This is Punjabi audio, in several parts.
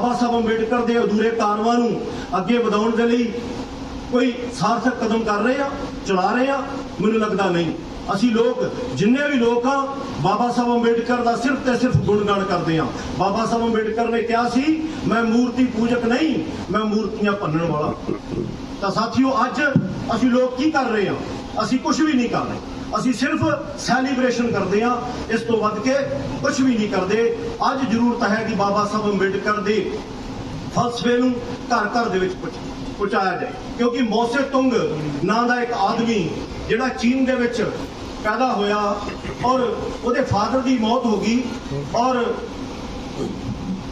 ਬਾਬਾ ਸਾਹਿਬ ਅੰਬੇਡਕਰ ਦੇ ਅਧੂਰੇ ਕਾਰਵਾਂ ਨੂੰ ਅੱਗੇ ਵਧਾਉਣ ਦੇ ਲਈ ਕੋਈ ਸਾਰਥਕ ਕਦਮ ਕਰ ਰਹੇ ਆ, ਚਲਾ ਰਹੇ ਆ, ਮੈਨੂੰ ਲੱਗਦਾ ਨਹੀਂ। ਅਸੀਂ ਲੋਕ, ਜਿੰਨੇ ਵੀ ਲੋਕ ਆ, ਬਾਬਾ ਸਾਹਿਬ ਅੰਬੇਡਕਰ ਦਾ ਸਿਰਫ ਤੇ ਸਿਰਫ ਗੁਣਗਾਨ ਕਰਦੇ ਆ। ਬਾਬਾ ਸਾਹਿਬ ਅੰਬੇਡਕਰ ਨੇ ਕਿਹਾ ਸੀ, ਮੈਂ ਮੂਰਤੀ ਪੂਜਕ ਨਹੀਂ, ਮੈਂ ਮੂਰਤੀਆਂ ਭੰਨਣ ਵਾਲਾ ਤਾਂ ਸਾਥੀਓ, ਅੱਜ ਅਸੀਂ ਲੋਕ ਕੀ ਕਰ ਰਹੇ ਆ? ਅਸੀਂ ਕੁਝ ਵੀ ਨਹੀਂ ਕਰ ਰਹੇ। ਅਸੀਂ ਸਿਰਫ ਸੈਲੀਬ੍ਰੇਸ਼ਨ ਕਰਦੇ ਆ ਇਸ ਤੋਂ ਵੱਧ ਕੇ ਕੁਝ ਵੀ ਨਹੀਂ ਕਰਦੇ। ਅੱਜ ਜ਼ਰੂਰਤ ਹੈ ਕਿ ਬਾਬਾ ਸਾਹਿਬ ਅੰਬੇਡਕਰ ਦੇ ਫਲਸਫੇ ਨੂੰ ਘਰ ਘਰ ਦੇ ਵਿੱਚ ਪਹੁੰਚ- ਪਹੁੰਚਾਇਆ ਜਾਏ। ਕਿਉਂਕਿ ਮੌਸੇ ਤੁੰਗ ਨਾਂ ਦਾ ਇੱਕ ਆਦਮੀ ਜਿਹੜਾ ਚੀਨ ਦੇ ਵਿੱਚ ਪੈਦਾ ਹੋਇਆ ਔਰ ਉਹਦੇ ਫਾਦਰ ਦੀ ਮੌਤ ਹੋ ਗਈ ਔਰ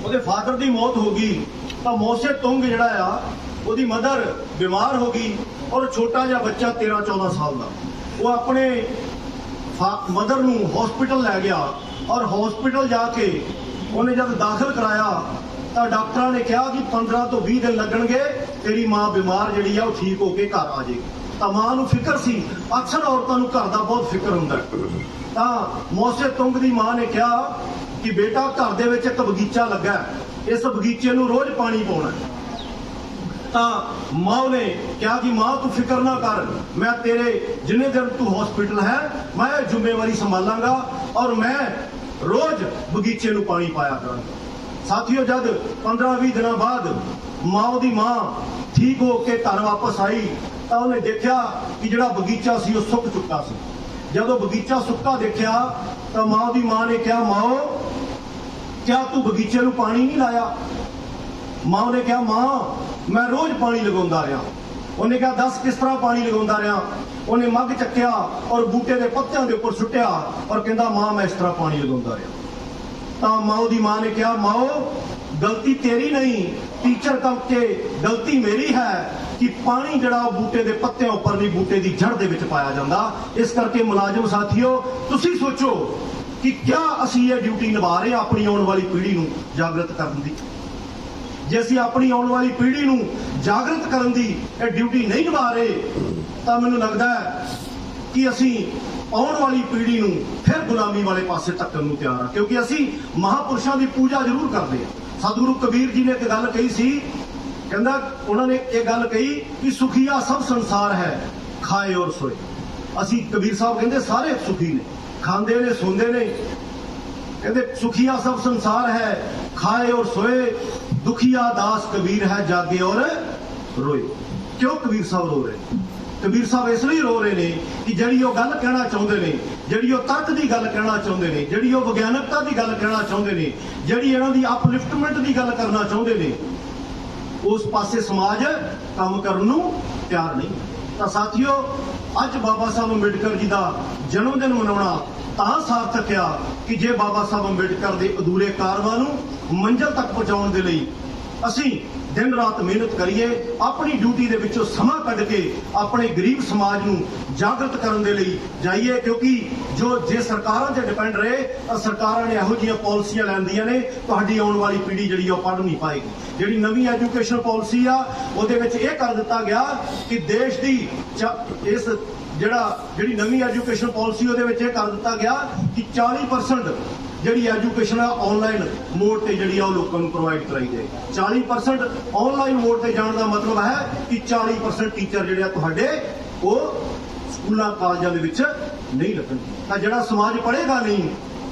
ਉਹਦੇ ਫਾਦਰ ਦੀ ਮੌਤ ਹੋ ਗਈ, ਤਾਂ ਮੌਸੇ ਤੁੰਗ ਜਿਹੜਾ ਆ, ਉਹਦੀ ਮਦਰ ਬਿਮਾਰ ਹੋ ਗਈ ਔਰ ਛੋਟਾ ਜਿਹਾ ਬੱਚਾ 13 14 ਸਾਲ ਦਾ। ਉਹ ਆਪਣੇ ਮਦਰ ਨੂੰ ਹਸਪੀਟਲ ਲੈ ਗਿਆ ਔਰ ਹਸਪੀਟਲ ਜਾ ਕੇ ਉਹਨੇ ਜਦ ਦਾਖਲ ਕਰਾਇਆ ਤਾਂ ਡਾਕਟਰਾਂ ਨੇ ਕਿਹਾ ਕਿ 15 ਤੋਂ 20 ਦਿਨ ਲੱਗਣਗੇ, ਤੇਰੀ ਮਾਂ ਬਿਮਾਰ ਜਿਹੜੀ ਆ ਉਹ ਠੀਕ ਹੋ ਕੇ ਘਰ ਆ ਜਾਏਗੀ। ਤਾਂ ਮਾਂ ਨੂੰ ਫਿਕਰ ਸੀ, ਅਕਸਰ ਔਰਤਾਂ ਨੂੰ ਘਰ ਦਾ ਬਹੁਤ ਫਿਕਰ ਹੁੰਦਾ ਤਾਂ ਮੌਸੇ ਤੁੰਗ ਦੀ ਮਾਂ ਨੇ ਕਿਹਾ ਕਿ ਬੇਟਾ ਘਰ ਦੇ ਵਿੱਚ ਇੱਕ ਬਗੀਚਾ ਲੱਗਾ ਇਸ ਬਗੀਚੇ ਨੂੰ ਰੋਜ਼ ਪਾਣੀ ਪਾਉਣਾ ਤਾਂ ਮਾਂ ਨੇ ਕਿਹਾ ਕਿ ਮਾਂ, ਤੂੰ ਫਿਕਰ ਨਾ ਕਰ। ਮੈਂ ਤੇਰੇ ਜਿੰਨੇ ਦਿਨ ਤੂੰ ਹਸਪੀਟਲ ਹੈ, ਮੈਂ ਇਹ ਜ਼ਿੰਮੇਵਾਰੀ ਸੰਭਾਲਾਂਗਾ ਔਰ ਮੈਂ ਰੋਜ਼ ਬਗੀਚੇ ਨੂੰ ਪਾਣੀ ਪਾਇਆ ਕਰਾਂਗਾ। ਸਾਥੀਓ, ਜਦ 15-20 ਦਿਨਾਂ ਬਾਅਦ ਮਾਂ ਦੀ ਮਾਂ ਠੀਕ ਹੋ ਕੇ ਘਰ ਵਾਪਸ ਆਈ, ਤਾਂ ਉਹਨੇ ਦੇਖਿਆ ਕਿ ਜਿਹੜਾ ਬਗੀਚਾ ਸੀ, ਉਹ ਸੁੱਕ ਚੁੱਕਾ ਸੀ। ਜਦੋਂ ਬਗੀਚਾ ਸੁੱਕਾ ਦੇਖਿਆ, ਤਾਂ ਮਾਂ ਦੀ ਮਾਂ ਨੇ ਕਿਹਾ, ਮਾਂ, ਕਿਆ ਤੂੰ ਬਗੀਚੇ ਨੂੰ ਪਾਣੀ ਨਹੀਂ ਲਾਇਆ? ਮਾਂ ਨੇ ਕਿਹਾ, ਮਾਂ ਮੈਂ ਰੋਜ਼ ਪਾਣੀ ਲਗਾਉਂਦਾ ਰਿਹਾ। ਉਹਨੇ ਕਿਹਾ, ਦੱਸ ਕਿਸ ਤਰ੍ਹਾਂ ਪਾਣੀ ਲਗਾਉਂਦਾ ਰਿਹਾ? ਉਹਨੇ ਮੱਗ ਚੱਕਿਆ ਔਰ ਬੂਟੇ ਦੇ ਪੱਤਿਆਂ ਦੇ ਉੱਪਰ ਸੁੱਟਿਆ ਔਰ ਕਹਿੰਦਾ, ਮਾਂ, ਮੈਂ ਇਸ ਤਰ੍ਹਾਂ ਪਾਣੀ ਲਗਾਉਂਦਾ ਰਿਹਾ। ਤਾਂ ਮਾਂ ਦੀ ਮਾਂ ਨੇ ਕਿਹਾ, ਮਾਂ, ਗਲਤੀ ਤੇਰੀ ਨਹੀਂ। ਟੀਚਰ ਕਰਕੇ ਗਲਤੀ ਮੇਰੀ ਹੈ ਕਿ ਪਾਣੀ ਜਿਹੜਾ ਉਹ ਬੂਟੇ ਦੇ ਪੱਤਿਆਂ ਉੱਪਰ ਨਹੀਂ, ਬੂਟੇ ਦੀ ਜੜ ਦੇ ਵਿੱਚ ਪਾਇਆ ਜਾਂਦਾ। ਇਸ ਕਰਕੇ ਮੁਲਾਜ਼ਮ ਸਾਥੀਓ, ਤੁਸੀਂ ਸੋਚੋ ਕਿ ਕਿਆ ਅਸੀਂ ਇਹ ਡਿਊਟੀ ਨਿਭਾ ਰਹੇ ਆਪਣੀ ਆਉਣ ਵਾਲੀ ਪੀੜ੍ਹੀ ਨੂੰ ਜਾਗਰਤ ਕਰਨ ਦੀ? ਜੇ ਅਸੀਂ ਆਪਣੀ ਆਉਣ ਵਾਲੀ ਪੀੜ੍ਹੀ ਨੂੰ ਜਾਗਰਤ ਕਰਨ ਦੀ ਇਹ ਡਿਊਟੀ ਨਹੀਂ ਨਿਭਾ ਰਹੇ, ਤਾਂ ਮੈਨੂੰ ਲੱਗਦਾ ਹੈ ਕਿ ਅਸੀਂ ਆਉਣ ਵਾਲੀ ਪੀੜ੍ਹੀ ਨੂੰ ਫਿਰ ਗੁਲਾਮੀ ਵਾਲੇ ਪਾਸੇ ਧੱਕਣ ਨੂੰ ਤਿਆਰ ਹਾਂ, ਕਿਉਂਕਿ ਅਸੀਂ ਮਹਾਪੁਰਸ਼ਾਂ ਦੀ ਪੂਜਾ ਜ਼ਰੂਰ ਕਰਦੇ ਹਾਂ। ਸਤਿਗੁਰੂ ਕਬੀਰ ਜੀ ਨੇ ਇੱਕ ਗੱਲ ਕਹੀ ਸੀ, ਕਹਿੰਦਾ ਉਹਨਾਂ ਨੇ ਇਹ ਗੱਲ ਕਹੀ ਕਿ ਸੁਖੀਆ ਸਭ ਸੰਸਾਰ ਹੈ, ਖਾਏ ਔਰ ਸੋਏ। ਅਸੀਂ ਕਬੀਰ ਸਾਹਿਬ ਕਹਿੰਦੇ ਸਾਰੇ ਸੁਖੀ ਨੇ, ਖਾਂਦੇ ਨੇ, ਸੌਂਦੇ ਨੇ ਕਹਿੰਦੇ ਸੁਖੀਆ ਸਭ ਸੰਸਾਰ ਹੈ, ਖਾਏ ਔਰ ਸੋਏ ਦੁਖੀਆ ਦਾਸ ਕਬੀਰ ਹੈ ਜਾਗੇ ਔਰ ਰੋਏ। ਕਿਉਂ ਕਬੀਰ ਸਾਹਿਬ ਰੋ ਰਹੇ? ਕਬੀਰ ਸਾਹਿਬ ਇਸ ਲਈ ਰੋ ਰਹੇ ਨੇ ਕਿ ਜਿਹੜੀ ਉਹ ਗੱਲ ਕਹਿਣਾ ਚਾਹੁੰਦੇ ਨੇ, ਜਿਹੜੀ ਉਹ ਤਰਕ ਦੀ ਗੱਲ ਕਹਿਣਾ ਚਾਹੁੰਦੇ ਨੇ, ਜਿਹੜੀ ਉਹ ਵਿਗਿਆਨਕਤਾ ਦੀ ਗੱਲ ਕਹਿਣਾ ਚਾਹੁੰਦੇ ਨੇ, ਜਿਹੜੀ ਇਹਨਾਂ ਦੀ ਅਪਲਿਫਟਮੈਂਟ ਦੀ ਗੱਲ ਕਰਨਾ ਚਾਹੁੰਦੇ ਨੇ, ਉਸ ਪਾਸੇ ਸਮਾਜ ਕੰਮ ਕਰਨ ਨੂੰ ਤਿਆਰ ਨਹੀਂ। ਤਾਂ ਸਾਥੀਓ, ਅੱਜ ਬਾਬਾ ਸਾਹਿਬ ਅੰਬੇਡਕਰ ਜੀ ਦਾ ਜਨਮ ਦਿਨ ਮਨਾਉਣਾ ਤਾਂ ਸਾਰਥਕ ਆ ਕਿ ਜੇ ਬਾਬਾ ਸਾਹਿਬ ਅੰਬੇਡਕਰ ਦੇ ਅਧੂਰੇ ਕਾਰਵਾਂ ਨੂੰ ਮੰਜ਼ਲ ਤੱਕ ਪਹੁੰਚਾਉਣ ਦੇ ਲਈ ਅਸੀਂ ਦਿਨ ਰਾਤ ਮਿਹਨਤ ਕਰੀਏ, ਆਪਣੀ ਡਿਊਟੀ ਦੇ ਵਿੱਚੋਂ ਸਮਾਂ ਕੱਢ ਕੇ ਆਪਣੇ ਗਰੀਬ ਸਮਾਜ ਨੂੰ ਜਾਗਰਤ ਕਰਨ ਦੇ ਲਈ ਜਾਈਏ, ਕਿਉਂਕਿ ਜੋ ਜੇ ਸਰਕਾਰਾਂ ਤੇ ਡਿਪੈਂਡ ਰਹੇ, ਤਾਂ ਸਰਕਾਰਾਂ ਨੇ ਇਹੋ ਜਿਹੀਆਂ ਪਾਲਿਸੀਆਂ ਲੈਂਦੀਆਂ ਨੇ, ਤੁਹਾਡੀ ਆਉਣ ਵਾਲੀ ਪੀੜ੍ਹੀ ਜਿਹੜੀ ਆ ਉਹ ਪੜ੍ਹ ਨਹੀਂ ਪਾਏਗੀ। ਜਿਹੜੀ ਨਵੀਂ ਐਜੂਕੇਸ਼ਨ ਪਾਲਿਸੀ ਆ, ਉਹਦੇ ਵਿੱਚ ਇਹ ਕਰ ਦਿੱਤਾ ਗਿਆ ਕਿ ਦੇਸ਼ ਦੀ ਇਸ ਜਿਹੜਾ, ਜਿਹੜੀ ਨਵੀਂ ਐਜੂਕੇਸ਼ਨ ਪਾਲਿਸੀ ਉਹਦੇ ਵਿੱਚ ਇਹ ਕਰ ਦਿੱਤਾ ਗਿਆ ਕਿ 40% ਜਿਹੜੀ ਐਜੂਕੇਸ਼ਨ ਆ ਆਨਲਾਈਨ ਮੋਡ ਤੇ ਜਿਹੜੀ ਆ ਉਹ ਲੋਕਾਂ ਨੂੰ ਪ੍ਰੋਵਾਈਡ ਕਰਾਈ ਜਾਏ। 40% ਆਨਲਾਈਨ ਮੋਡ ਤੇ ਜਾਣ ਦਾ ਮਤਲਬ ਹੈ ਕਿ 40% ਟੀਚਰ ਜਿਹੜੇ ਆ ਤੁਹਾਡੇ, ਉਹ ਸਕੂਲਾਂ, ਕਾਲਜਾਂ ਦੇ ਵਿੱਚ ਨਹੀਂ ਲੱਗਣਗੇ। ਤਾਂ ਜਿਹੜਾ ਸਮਾਜ ਪੜ੍ਹੇਗਾ ਨਹੀਂ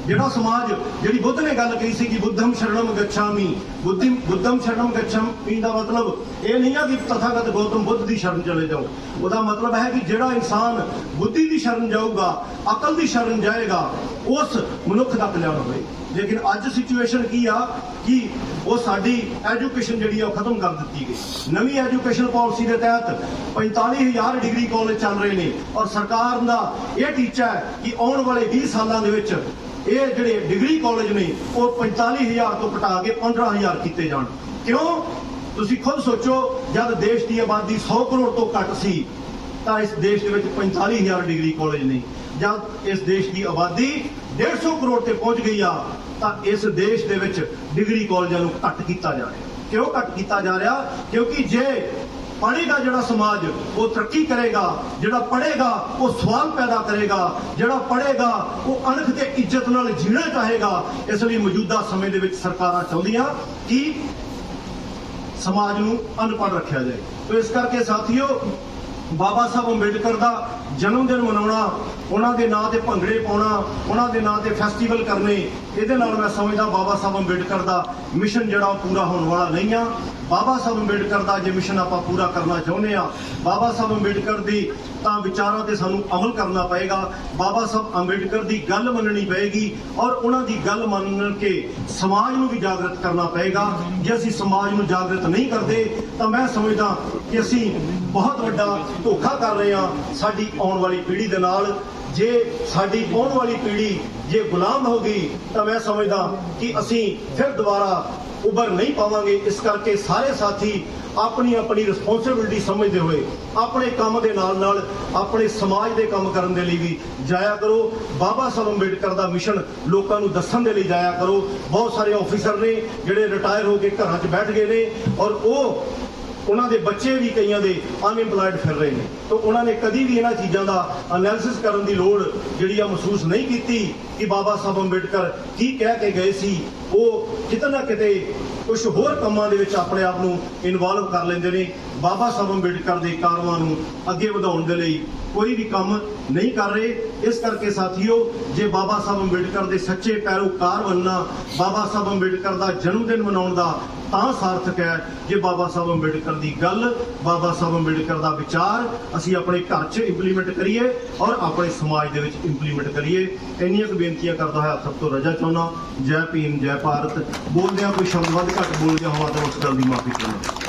ਜਿਹੜਾ ਸਮਾਜ, ਜਿਹੜੀ ਬੁੱਧ ਨੇ ਗੱਲ ਕਹੀ ਸੀ ਕਿ ਬੁੱਧਮ ਸ਼ਰਣਮ ਗਛਾਮੀ। ਬੁੱਧਿ ਬੁੱਧਮ ਸ਼ਰਣਮ ਗਛਾਮੀ ਦਾ ਮਤਲਬ ਇਹ ਨਹੀਂ ਆ ਕਿ ਤਥਾਗਤ ਗੌਤਮ ਬੁੱਧ ਦੀ ਸ਼ਰਨ ਚਲੇ ਜਾਓ। ਉਹਦਾ ਮਤਲਬ ਹੈ ਕਿ ਜਿਹੜਾ ਇਨਸਾਨ ਬੁੱਧੀ ਦੀ ਸ਼ਰਨ ਜਾਊਗਾ, ਅਕਲ ਦੀ ਸ਼ਰਨ ਜਾਏਗਾ, ਉਸ ਮਨੁੱਖ ਦਾ ਕਲਿਆਣ ਹੋਵੇ। ਲੇਕਿਨ ਅੱਜ ਸਿਚੁਏਸ਼ਨ ਕੀ ਆ ਕਿ ਉਹ ਸਾਡੀ ਐਜੂਕੇਸ਼ਨ ਜਿਹੜੀ ਆ ਉਹ ਖਤਮ ਕਰ ਦਿੱਤੀ ਗਈ। ਨਵੀਂ ਐਜੂਕੇਸ਼ਨ ਪਾਲਿਸੀ ਦੇ ਤਹਿਤ 45000 ਡਿਗਰੀ ਕਾਲਜ ਚੱਲ ਰਹੇ ਨੇ ਔਰ ਸਰਕਾਰ ਦਾ ਇਹ ਟੀਚਾ ਹੈ ਕਿ ਆਉਣ ਵਾਲੇ 20 ਸਾਲਾਂ ਦੇ ਵਿੱਚ ਇਹ ਜਿਹੜੇ ਡਿਗਰੀ ਕਾਲਜ ਨੇ, ਉਹ 45000 ਤੋਂ ਘਟਾ ਕੇ 15000 ਕੀਤੇ ਜਾਣ। ਕਿਉਂ? ਤੁਸੀਂ ਖੁਦ ਸੋਚੋ, ਜਦ ਦੇਸ਼ ਦੀ ਆਬਾਦੀ 100 ਕਰੋੜ ਤੋਂ ਘੱਟ ਸੀ, ਤਾਂ ਇਸ ਦੇਸ਼ ਦੇ ਵਿੱਚ 45000 ਡਿਗਰੀ ਕਾਲਜ ਨੇ। ਜਦ ਇਸ ਦੇਸ਼ ਦੀ ਆਬਾਦੀ 150 ਕਰੋੜ ਤੇ ਪਹੁੰਚ ਗਈ ਆ, ਤਾਂ ਇਸ ਦੇਸ਼ ਦੇ ਵਿੱਚ ਡਿਗਰੀ ਕਾਲਜਾਂ ਨੂੰ ਘੱਟ ਕੀਤਾ ਜਾ ਰਿਹਾ। ਕਿਉਂ ਘੱਟ ਕੀਤਾ ਜਾ ਰਿਹਾ? ਕਿਉਂਕਿ ਜੇ ਪੜ੍ਹੇਗਾ ਜਿਹੜਾ ਸਮਾਜ ਉਹ ਤਰੱਕੀ ਕਰੇਗਾ, ਜਿਹੜਾ ਪੜ੍ਹੇਗਾ, ਉਹ ਸਵਾਲ ਪੈਦਾ ਕਰੇਗਾ, ਜਿਹੜਾ ਪੜ੍ਹੇਗਾ, ਉਹ ਅਣਖ ਤੇ ਇੱਜ਼ਤ ਨਾਲ ਜੀਣਾ ਚਾਹੇਗਾ। ਇਸ ਲਈ ਮੌਜੂਦਾ ਸਮੇਂ ਦੇ ਵਿੱਚ ਸਰਕਾਰਾਂ ਚਾਹੁੰਦੀਆਂ ਕਿ ਸਮਾਜ ਨੂੰ ਅਨਪੜ੍ਹ ਰੱਖਿਆ ਜਾਏ। ਤੋ ਇਸ ਕਰਕੇ ਸਾਥੀਓ, ਬਾਬਾ ਸਾਹਿਬ ਅੰਬੇਡਕਰ ਦਾ ਜਨਮ ਦਿਨ ਮਨਾਉਣਾ, ਉਹਨਾਂ ਦੇ ਨਾਂ ਤੇ ਭੰਗੜੇ ਪਾਉਣਾ, ਉਹਨਾਂ ਦੇ ਨਾਂ ਤੇ ਫੈਸਟੀਵਲ ਕਰਨੇ, ਇਹਦੇ ਨਾਲ ਮੈਂ ਸਮਝਦਾ ਬਾਬਾ ਸਾਹਿਬ ਅੰਬੇਡਕਰ ਦਾ ਮਿਸ਼ਨ ਜਿਹੜਾ ਉਹ ਪੂਰਾ ਹੋਣ ਵਾਲਾ ਨਹੀਂ ਆ। ਬਾਬਾ ਸਾਹਿਬ ਅੰਬੇਡਕਰ ਦਾ ਜੇ ਮਿਸ਼ਨ ਆਪਾਂ ਪੂਰਾ ਕਰਨਾ ਚਾਹੁੰਦੇ ਆ ਬਾਬਾ ਸਾਹਿਬ ਅੰਬੇਡਕਰ ਦੀ ਤਾਂ ਵਿਚਾਰਾਂ ਤੇ ਸਾਨੂੰ ਅਮਲ ਕਰਨਾ ਪਏਗਾ। ਬਾਬਾ ਸਾਹਿਬ ਅੰਬੇਡਕਰ ਦੀ ਗੱਲ ਮੰਨਣੀ ਪਏਗੀ ਔਰ ਉਹਨਾਂ ਦੀ ਗੱਲ ਮੰਨ ਕੇ ਸਮਾਜ ਨੂੰ ਵੀ ਜਾਗਰਤ ਕਰਨਾ ਪਏਗਾ। ਜੇ ਅਸੀਂ ਸਮਾਜ ਨੂੰ ਜਾਗਰਤ ਨਹੀਂ ਕਰਦੇ, ਤਾਂ ਮੈਂ ਸਮਝਦਾ ਕਿ ਅਸੀਂ ਬਹੁਤ ਵੱਡਾ ਧੋਖਾ ਕਰ ਰਹੇ ਹਾਂ ਸਾਡੀ ਆਉਣ ਵਾਲੀ ਪੀੜ੍ਹੀ ਦੇ ਨਾਲ। ਜੇ ਸਾਡੀ ਆਉਣ ਵਾਲੀ ਪੀੜ੍ਹੀ ਜੇ ਗੁਲਾਮ ਹੋ ਗਈ, ਤਾਂ ਮੈਂ ਸਮਝਦਾ ਕਿ ਅਸੀਂ ਫਿਰ ਦੁਬਾਰਾ ਉਭਰ ਨਹੀਂ ਪਾਵਾਂਗੇ। ਇਸ ਕਰਕੇ ਸਾਰੇ ਸਾਥੀ ਆਪਣੀ ਆਪਣੀ ਰਿਸਪੌਂਸਿਬਿਲਟੀ ਸਮਝਦੇ ਹੋਏ, ਆਪਣੇ ਕੰਮ ਦੇ ਨਾਲ ਨਾਲ ਆਪਣੇ ਸਮਾਜ ਦੇ ਕੰਮ ਕਰਨ ਦੇ ਲਈ ਵੀ ਜਾਇਆ ਕਰੋ। ਬਾਬਾ ਸਾਹਿਬ ਅੰਬੇਡਕਰ ਦਾ ਮਿਸ਼ਨ ਲੋਕਾਂ ਨੂੰ ਦੱਸਣ ਦੇ ਲਈ ਜਾਇਆ ਕਰੋ। ਬਹੁਤ ਸਾਰੇ ਆਫੀਸਰ ਨੇ ਜਿਹੜੇ ਰਿਟਾਇਰ ਹੋ ਕੇ ਘਰਾਂ 'ਚ ਬੈਠ ਗਏ ਨੇ ਔਰ ਉਹ ਉਹਨਾਂ ਦੇ ਬੱਚੇ ਵੀ ਕਈਆਂ ਦੇ ਅਨਇੰਪਲੋਇਡ ਫਿਰ ਰਹੇ ਨੇ। ਤਾਂ ਉਹਨਾਂ ਨੇ ਕਦੀ ਵੀ ਇਹਨਾਂ ਚੀਜ਼ਾਂ ਦਾ ਐਨਾਲਿਸਿਸ ਕਰਨ ਦੀ ਲੋੜ ਜਿਹੜੀ ਆ ਮਹਿਸੂਸ ਨਹੀਂ ਕੀਤੀ ਕਿ ਬਾਬਾ ਸਾਹਿਬ ਅੰਬੇਡਕਰ ਕੀ ਕਹਿ ਕੇ ਗਏ ਸੀ। ਉਹ ਕਿਤੇ ਨਾ ਕਿਤੇ ਕੁਝ ਹੋਰ ਕੰਮਾਂ ਦੇ ਵਿੱਚ ਆਪਣੇ ਆਪ ਨੂੰ ਇਨਵੋਲਵ ਕਰ ਲੈਂਦੇ ਨੇ। ਬਾਬਾ ਸਾਹਿਬ ਅੰਬੇਡਕਰ ਦੇ ਕਾਰਵਾਂ ਨੂੰ ਅੱਗੇ ਵਧਾਉਣ ਦੇ ਲਈ ਕੋਈ ਵੀ ਕੰਮ ਨਹੀਂ ਕਰ ਰਹੇ। ਇਸ ਕਰਕੇ ਸਾਥੀਓ, ਜੇ ਬਾਬਾ ਸਾਹਿਬ ਅੰਬੇਡਕਰ ਦੇ ਸੱਚੇ ਪੈਰੋਕਾਰ ਬਣਨਾ, ਬਾਬਾ ਸਾਹਿਬ ਅੰਬੇਡਕਰ ਦਾ ਜਨਮ ਦਿਨ ਮਨਾਉਣ ਦਾ ਤਾਂ ਸਾਰਥਕ ਹੈ। ਜੇ ਬਾਬਾ ਸਾਹਿਬ ਅੰਬੇਡਕਰ ਦੀ ਗੱਲ, ਬਾਬਾ ਸਾਹਿਬ ਅੰਬੇਡਕਰ ਦਾ ਵਿਚਾਰ ਅਸੀਂ ਆਪਣੇ ਘਰ 'ਚ ਇੰਪਲੀਮੈਂਟ ਕਰੀਏ ਔਰ ਆਪਣੇ ਸਮਾਜ ਦੇ ਵਿੱਚ ਇੰਪਲੀਮੈਂਟ ਕਰੀਏ। ਇੰਨੀਆਂ ਕੁ ਬੇਨਤੀਆਂ ਕਰਦਾ ਹੋਇਆ ਸਭ ਤੋਂ ਰਜਾ ਚਾਹੁੰਦਾ, ਜੈ ਭੀਮ, ਜੈ ਭਾਰਤ। ਬੋਲਦਿਆਂ ਕੋਈ ਸ਼ਬਦ ਵੱਧ ਘੱਟ ਬੋਲ ਗਿਆ ਹੋਵਾ ਤਾਂ ਉਸ ਗੱਲ ਦੀ ਮਾਫੀ ਚਾਹੁੰਦਾ।